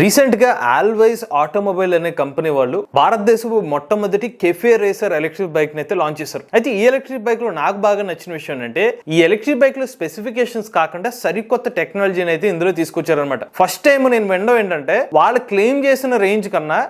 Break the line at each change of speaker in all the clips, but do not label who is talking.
రీసెంట్గా ఆల్వైస్ ఆటోమొబైల్ అనే కంపెనీ వాళ్ళు భారతదేశపు మొట్టమొదటి కెఫే రేసర్ ఎలక్ట్రిక్ బైక్ అయితే లాంచ్ చేశారు. అయితే ఈ ఎలక్ట్రిక్ బైక్లో నాకు బాగా నచ్చిన విషయం ఏంటంటే ఈ ఎలక్ట్రిక్ బైక్లో స్పెసిఫికేషన్స్ కాకుండా సరికొత్త టెక్నాలజీని అయితే ఇందులో తీసుకొచ్చారనమాట ఫస్ట్ టైం నేను వినడం ఏంటంటే వాళ్ళు క్లెయిమ్ చేసిన రేంజ్ కన్నా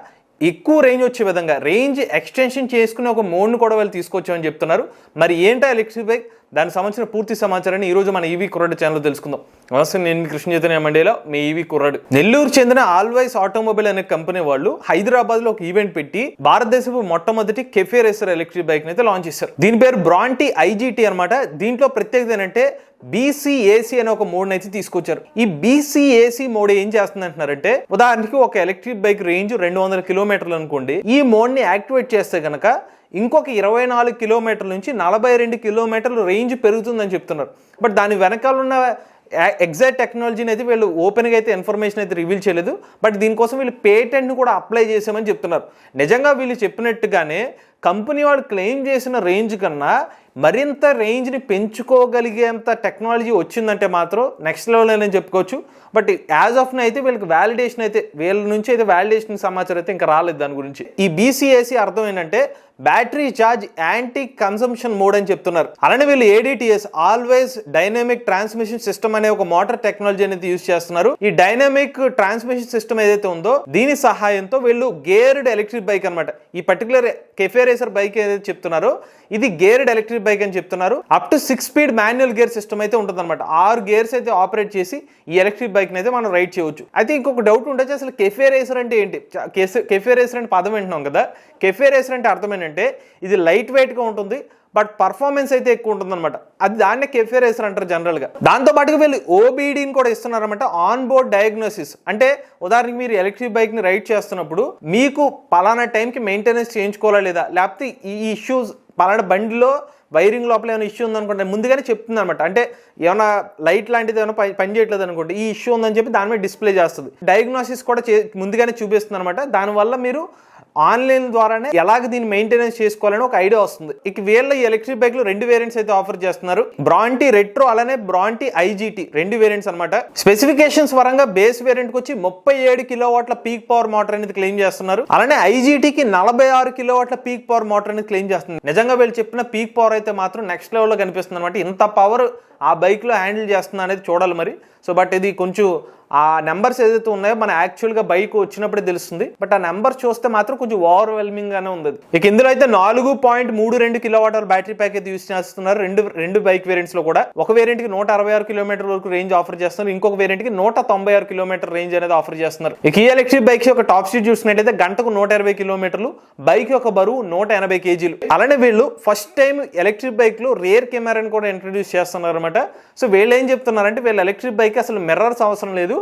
ఎక్కువ రేంజ్ వచ్చే విధంగా రేంజ్ ఎక్స్టెన్షన్ చేసుకుని ఒక మోడ్ను కూడా వాళ్ళు తీసుకొచ్చామని చెప్తున్నారు. మరి ఏంటో ఎలక్ట్రిక్ బైక్? దానికి సంబంధించిన పూర్తి సమాచారాన్ని ఈరోజు మన ఈవీ కుర్రాడు ఛానల్ తెలుసుకుందాం. నమస్తే నేను కృష్ణ చైతన్య మండేలో మీ ఈవీ కుర్రాడు. నెల్లూరు చెందిన ఆల్వైస్ ఆటోమొబైల్ అనే కంపెనీ వాళ్ళు హైదరాబాద్లో ఒక ఈవెంట్ పెట్టి భారతదేశపు మొట్టమొదటి కెఫే రేసర్ ఎలక్ట్రిక్ బైక్ అయితే లాంచ్ చేశారు. దీని పేరు బ్రాంటీ ఐజీటీ అనమాట దీంట్లో ప్రత్యేకత ఏంటంటే బీసీఏసీ అనే ఒక మోడ్ అయితే తీసుకొచ్చారు. ఈ బీసీఏసీ మోడ్ ఏం చేస్తుంది అంటున్నారంటే ఉదాహరణకి ఒక ఎలక్ట్రిక్ బైక్ రేంజ్ రెండు వందల కిలోమీటర్లు అనుకోండి. ఈ మోడ్ని యాక్టివేట్ చేస్తే కనుక ఇంకొక ఇరవై నాలుగు కిలోమీటర్ల నుంచి నలభై రెండు కిలోమీటర్ల రేంజ్ పెరుగుతుందని చెప్తున్నారు. బట్ దాని వెనకాల ఉన్న ఎగ్జాక్ట్ టెక్నాలజీని అయితే వీళ్ళు ఓపెన్గా అయితే ఇన్ఫర్మేషన్ అయితే రివీల్ చేయలేదు. బట్ దీనికోసం వీళ్ళు పేటెంట్ని కూడా అప్లై చేసామని చెప్తున్నారు. నిజంగా వీళ్ళు చెప్పినట్టుగానే కంపెనీ వాళ్ళు క్లెయిమ్ చేసిన రేంజ్ కన్నా మరింత రేంజ్ని పెంచుకోగలిగేంత టెక్నాలజీ వచ్చిందంటే మాత్రం నెక్స్ట్ లెవెల్ అని చెప్పుకోవచ్చు. బట్ యాజ్ ఆఫ్ అయితే వీళ్ళకి వ్యాలిడేషన్ అయితే వీళ్ళ నుంచి అయితే వ్యాలిడేషన్ సమాచారం అయితే ఇంకా రాలేదు దాని గురించి. ఈ బీసీఏసీ అర్థం ఏంటంటే battery charge anti consumption mode అని చెప్తున్నారు. అలానే వీళ్ళు ADTS always dynamic transmission system అనే ఒక మోటార్ టెక్నాలజీ అనేది యూస్ చేస్తున్నారు. ఈ డైనమిక్ ట్రాన్స్మిషన్ సిస్టమ్ ఏదైతే ఉందో దీని సహాయంతో వీళ్ళు గేర్డ్ ఎలక్ట్రిక్ బైక్ అన్నమాట. ఈ పర్టికులర్ కెఫేర్ రేసర్ బైక్ ఏదైతే చెప్తున్నారో ఇది గేర్డ్ ఎలక్ట్రిక్ బైక్ అని చెప్తున్నారు. Up to six speed manual gear system అయితే ఉంటుంది అనమాట ఆరు గేర్స్ అయితే ఆపరేట్ చేసి ఈ ఎలక్ట్రిక్ బైక్ అయితే మనం రైడ్ చేయవచ్చు. అయితే ఇంకొక డౌట్ ఉండొచ్చు అసలు కెఫే రేసర్ అంటే ఏంటి? కెఫే- రేసర్ అంటే పదం వింటున్నాం కదా. కెఫే రేసర్ అంటే అర్థం ఏంటంటే ఇది లైట్ వెయిట్గా ఉంటుంది బట్ పర్ఫార్మెన్స్ అయితే ఎక్కువ ఉంటుంది అనమాట అది దాన్నే కెఫే వేస్తారు అంటారు జనరల్గా. దాంతో పాటుగా వీళ్ళు ఓబీడీని కూడా ఇస్తున్నారన్నమాట. ఆన్ బోర్డ్ డయాగ్నోసిస్ అంటే ఉదాహరణకి మీరు ఎలక్ట్రిక్ బైక్ని రైడ్ చేస్తున్నప్పుడు మీకు పలానా టైంకి మెయింటెనెన్స్ చేయించుకోవాలా లేదా? లేకపోతే ఈ ఇష్యూస్ పలానా బండిలో వైరింగ్ లోపల ఏమైనా ఇష్యూ ఉందనుకోండి ముందుగానే చెప్తుంది అనమాట అంటే ఏమైనా లైట్ లాంటిది ఏమైనా పని పని చేయట్లేదు అనుకోండి ఈ ఇష్యూ ఉందని చెప్పి దాని మీద డిస్ప్లే చేస్తుంది. డయాగ్నోసిస్ కూడా చే ముందుగానే చూపిస్తుంది అనమాట దానివల్ల మీరు ఆన్లైన్ ద్వారానే ఎలాగ దీన్ని మెయింటెనెన్స్ చేసుకోవాలని ఒక ఐడియా వస్తుంది. ఇక వీళ్ళ ఎలక్ట్రిక్ బైక్లో రెండు వేరియంట్స్ అయితే ఆఫర్ చేస్తున్నారు. బ్రాంటీ రెట్రో అలానే బ్రాంటీ ఐజీటీ రెండు వేరియంట్స్ అనమాట స్పెసిఫికేషన్స్ పరంగా బేస్ వేరియంట్కి వచ్చి ముప్పై ఏడు కిలో వాట్ల పీక్ పవర్ మోటార్ అనేది క్లెయిమ్ చేస్తున్నారు. అలానే ఐజీటీకి నలభై ఆరు కిలోవాట్ల పీక్ పవర్ మోటార్ అనేది క్లెయిమ్ చేస్తుంది నిజంగా వీళ్ళు చెప్పిన పీక్ పవర్ అయితే మాత్రం నెక్స్ట్ లెవెల్లో కనిపిస్తుంది అనమాట ఇంత పవర్ ఆ బైక్లో హ్యాండిల్ చేస్తుంది అనేది చూడాలి మరి. సో బట్ ఇది కొంచెం ఆ నెంబర్స్ ఏదైతే ఉన్నాయో మన యాక్చువల్గా బైక్ వచ్చినప్పుడే తెలుస్తుంది. బట్ ఆ నెంబర్ చూస్తే మాత్రం కొంచెం ఓవర్వెల్మింగ్ గానే ఉంది. ఇక ఇందులో అయితే నాలుగు పాయింట్ మూడు రెండు కిలోవాట్ అవర్ బ్యాటరీ ప్యాక్ అయితే యూస్ చేస్తున్నారు. రెండు రెండు బైక్ వేరియంట్స్లో కూడా. ఒక వేరియంట్కి నూట అరవై ఆరు కిలోమీటర్ వరకు రేంజ్ ఆఫర్ చేస్తున్నారు. ఇంకొక వేరియంట్కి నూట తొంభై ఆరు కిలోమీటర్ రేంజ్ అనేది ఆఫర్ చేస్తున్నారు. ఇక ఈ ఎలక్ట్రిక్ బైక్స్ యొక్క టాప్ స్పీడ్ చూసినట్టయితే గంటకు నూట ఇరవై కిలోమీటర్లు బైక్ యొక్క బరువు నూట ఎనభై కేజీలు. అలానే వీళ్ళు ఫస్ట్ టైం ఎలక్ట్రిక్ బైక్లో రేర్ కెమెరాని కూడా ఇంట్రడ్యూస్ చేస్తున్నారు అనమాట సో వీళ్ళు ఏం చెప్తున్నారంటే వీళ్ళ ఎలక్ట్రిక్ బైక్ అసలు మిర్రర్స్ అవసరం లేదు.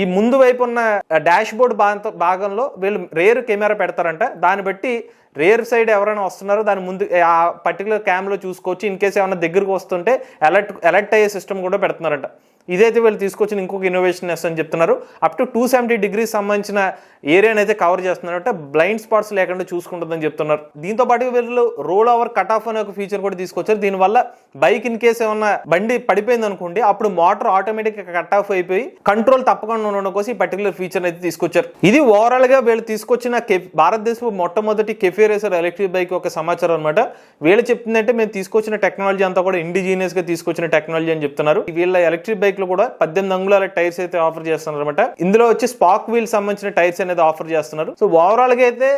ఈ ముందు వైపు ఉన్న డాష్ బోర్డ్ భాగంలో వీళ్ళు రేర్ కెమెరా పెడతారంట. దాన్ని బట్టి రేర్ సైడ్ ఎవరైనా వస్తున్నారో దాని ముందు ఆ పర్టికులర్ క్యామ్లో చూసుకోవచ్చు. ఇన్ కేసు ఏమైనా దగ్గరకు వస్తుంటే అలర్ట్ అలర్ట్ అయ్యే సిస్టమ్ కూడా పెడుతున్నారంట. ఇదైతే వీళ్ళు తీసుకొచ్చిన ఇంకొక ఇన్నోవేషన్ అని చెప్తున్నారు. Up to two seventy degrees సంబంధించిన ఏరియాని అయితే కవర్ చేస్తున్నారంటే. బ్లైండ్ స్పాట్స్ లేకుండా చూసుకుంటుందని చెప్తున్నారు. దీంతో పాటు వీళ్ళు రోల్ ఓవర్ కట్ ఆఫ్ అనే ఒక ఫీచర్ కూడా తీసుకొచ్చారు. దీనివల్ల బైక్ ఇన్ కేసు ఏమన్నా బండి పడిపోయింది అనుకోండి అప్పుడు మోటార్ ఆటోమేటిక్గా కట్ ఆఫ్ అయిపోయి కంట్రోల్ తప్పకుండా ఉండడం కోసం ఈ పర్టికులర్ ఫీచర్ అయితే తీసుకొచ్చారు. ఇది ఓవరాల్గా వీళ్ళు తీసుకొచ్చిన భారతదేశం భారతదేశపు మొట్టమొదటి కెఫే రేసర్ ఎలక్ట్రిక్ బైక్ ఒక సమాచారం అనమాట వీళ్ళు చెప్తుందంటే మేము తీసుకొచ్చిన టెక్నాలజీ అంతా కూడా ఇండిజీనియస్గా తీసుకొచ్చిన టెక్నాలజీ అని చెప్తున్నారు. వీళ్ళ ఎలక్ట్రిక్ బైక్ బైక్లు కూడా పద్దెనిమిది అంగుళాల టైర్స్ అయితే ఆఫర్ చేస్తున్నారు అనమాట ఇందులో వచ్చి స్పాక్ వీల్ సంబంధించిన టైర్స్ అనేది ఆఫర్ చేస్తున్నారు. సో ఓవరాల్గా అయితే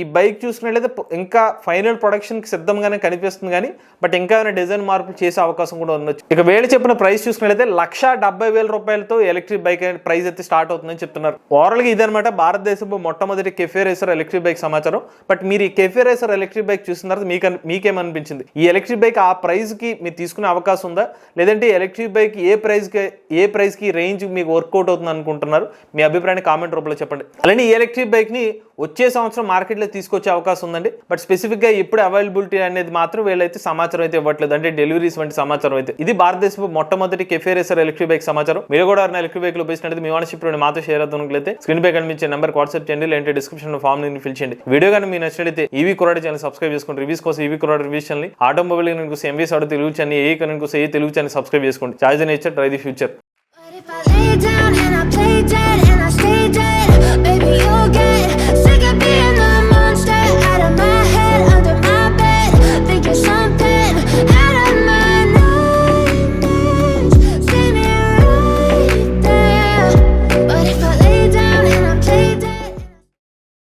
ఈ బైక్ చూసుకున్నట్లయితే ఇంకా ఫైనల్ ప్రొడక్షన్కి సిద్ధంగానే కనిపిస్తుంది కానీ బట్ ఇంకా ఏమైనా డిజైన్ మార్పులు చేసే అవకాశం కూడా ఉండొచ్చు. ఇక వేలు చెప్పిన ప్రైస్ చూసుకున్నట్లయితే లక్ష డెబ్బై వేల రూపాయలతో ఎలక్ట్రిక్ బైక్ ప్రైస్ అయితే స్టార్ట్ అవుతుందని చెప్తున్నారు. ఓవరాల్గా ఇదనమాట భారతదేశంలో మొట్టమొదటి కెఫే రేసర్ ఎలక్ట్రిక్ బైక్ సమాచారం. బట్ మీరు ఈ కెఫే రేసర్ ఎలక్ట్రిక్ బైక్ చూసిన తర్వాత మీకు మీకేమనిపించింది? ఈ ఎలక్ట్రిక్ బైక్ ఆ ప్రైస్కి మీరు తీసుకునే అవకాశం ఉందా? లేదంటే ఎలక్ట్రిక్ బైక్ ఏ ప్రైస్కి ఏ ప్రైస్కి రేంజ్ మీకు వర్కౌట్ అవుతుంది అనుకుంటున్నారు మీ అభిప్రాయాన్ని కామెంట్ రూపంలో చెప్పండి. అలానే ఈ ఎలక్ట్రిక్ బైక్ని వచ్చే సంవత్సరం మార్కెట్లో తీసుకొచ్చే అవకాశం ఉందండి. బట్ స్పెసిఫిక్గా ఇప్పుడు ఎప్పుడు అవైలబిలిటీ అనేది మాత్రం వీళ్ళైతే సమాచారం అయితే ఇవ్వట్లేదు. అంటే డెలివరీస్ వంటి సమాచారం అయితే. ఇది భారతదేశపు మొట్టమొదటి కెఫే రేసర్ ఎలక్ట్రిక్ బైక్ సమాచారం. మీరు కూడా ఎవరైనా ఎలక్ట్రిక్ బైక్లో ఉపయోగించినట్టు మీ ఓనర్షిప్ మాతో షేర్ అవుతున్నట్లయితే స్క్రీన్ పై కనిపించే నెంబర్ వాట్సాప్ చేయండి. లేదంటే డిస్క్రిప్షన్ ఫామ్ని ఫిల్ చేయండి. వీడియో కానీ మీ నచ్చినట్లయితే ఈవీ కొరాడ ఛానల్ సబ్స్క్రైబ్ చేసుకోండి. రివ్యూస్ కోసం ఈవీ కొరాడ రివ్యూస్ ఛానల్ ఆటోమొబైల్ కోసం ఎంవీస్ ఆడో తెలుగు ఛానల్ ఏ కనుక ఏ తెలుగు ఛానల్ సబ్స్క్రైబ్ చేసుకోండి. Charge nature try the future